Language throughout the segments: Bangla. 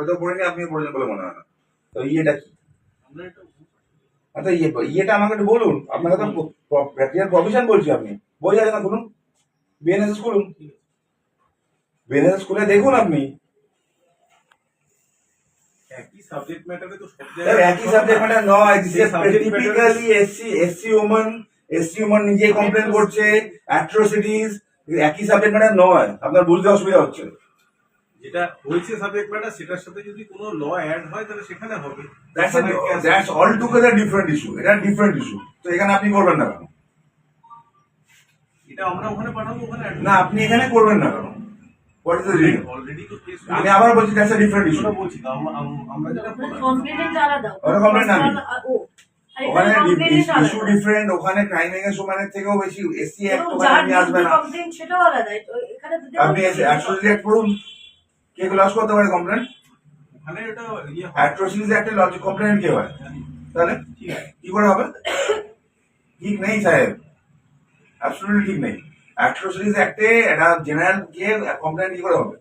হয়তো পড়েনি আপনি পড়েছেন বলে মনে হয় না। তো ইয়েটা কি? আচ্ছা ইয়ে ইয়েটা আমাকে একটু বলুন। আপনাকে তো প্র্যাকটিক্যাল প্রফেশন বলছি আপনি না খুলে দেখুন আপনি। একই সাবজেক্ট ম্যাটারে তো সব স্যার একই সাবজেক্ট ম্যাটার নয়। দিস সেই is typically SC SC woman SC woman নিজে কমপ্লেন করছে অ্যাট্রোসিটিস একই সাবজেক্ট ম্যাটার নয়। আপনার বুঝতে অসুবিধা হচ্ছে। যেটা হয়েছে সাবজেক্ট ম্যাটার সেটার সাথে যদি কোনো ল অ্যাড হয় তাহলে সেখানে হবে। That's all together different issue এটা ডিফারেন্ট ইস্যু তো এখানে আপনি করবেন না কেন? এটা আমরা ওখানে পাঠাবো ওখানে না আপনি এখানে করবেন না কেন? What is the reason already তো কেস আমি আবার বলছি দ্যাটস আ ডিফারেন্ট ইস্যু বলছি আমরা যেটা বললাম, আলাদা ওটা complaint আমি। ওখানে ইস্যু ডিফারেন্ট ওখানে ক্রাইম এগেন্স্ট ওম্যানের থেকেও বেশি। এসসি অ্যাক্ট ওখানে আপনি আসবেন না। সেটাও আলাদা। এখানে আপনি অ্যাট্রোসিটি অ্যাক্ট পড়ুন কে লস করতে পারে কমপ্লেন ইয়ে অ্যাট্রোসিটিস অ্যাক্টে লজিক কমপ্লেন কে হয়। তাহলে কি করে হবে? ঠিক নেই সাহেব। অ্যাবসলিউটলি ঠিক নেই। অ্যাট্রোসিটিস অ্যাক্টে এটা জেনারেল কে কমপ্লেন কি করে হবে?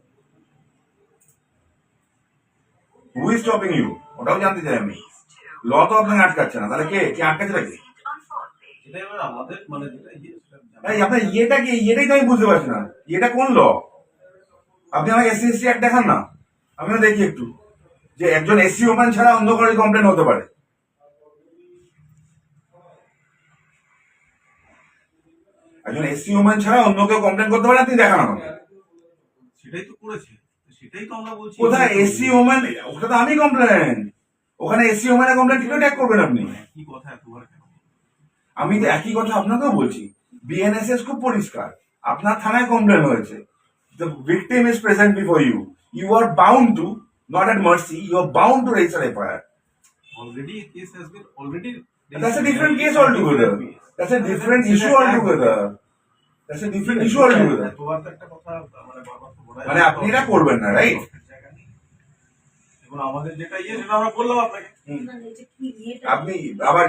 হু ইজ স্টপিং ইউ ওটাও জানতে চাই আমি। ল তো আপনাকে আটকাচ্ছে না। তাহলে কে? কে আটকাচ্ছে নাকি মানে ইয়ে আপনার ইয়েটা কি? ইয়েটাই তো আমি বুঝতে পারছি না। এটা কোন ল আপনি আমাকে এসসি এসসি অ্যাক্ট দেখান না। আমিও দেখি একটু। যে একজন এসসি ওম্যান ছাড়া অন্য কারোর কমপ্লেন হতে পারে। একজন এসসি ওম্যান ছাড়া অন্য কেউ কমপ্লেন করতে পারে আপনি দেখান আমাকে। সেটাই তো করেছে। সেটাই তো আমরা বলছি। কোথায় এসসি ওম্যান ওটা তো আমি কমপ্লেন ওখানে এসসি ওম্যানের কমপ্লেন কীভাবে ট্যাগ করবেন আপনি? কি কথা এতবার আমি তো একই কথা আপনাকেও বলছি। বিএনএসএস খুব পরিষ্কার। আপনার থানায় কমপ্লেন হয়েছে। The victim is present before you you are bound to not at mercy you are bound to register FIR already a case has been already That's a different case altogether. That's a different issue altogether. That's a different issue altogether. তোমার তো একটা কথা মানে বারবার তো বলাই মানে আপনি এটা করবেন না, right? এবং আমাদের যেটা ইয়ে সেটা আমরা বললাম আপনাকে মানে যে কি ইয়েটা আপনি আবার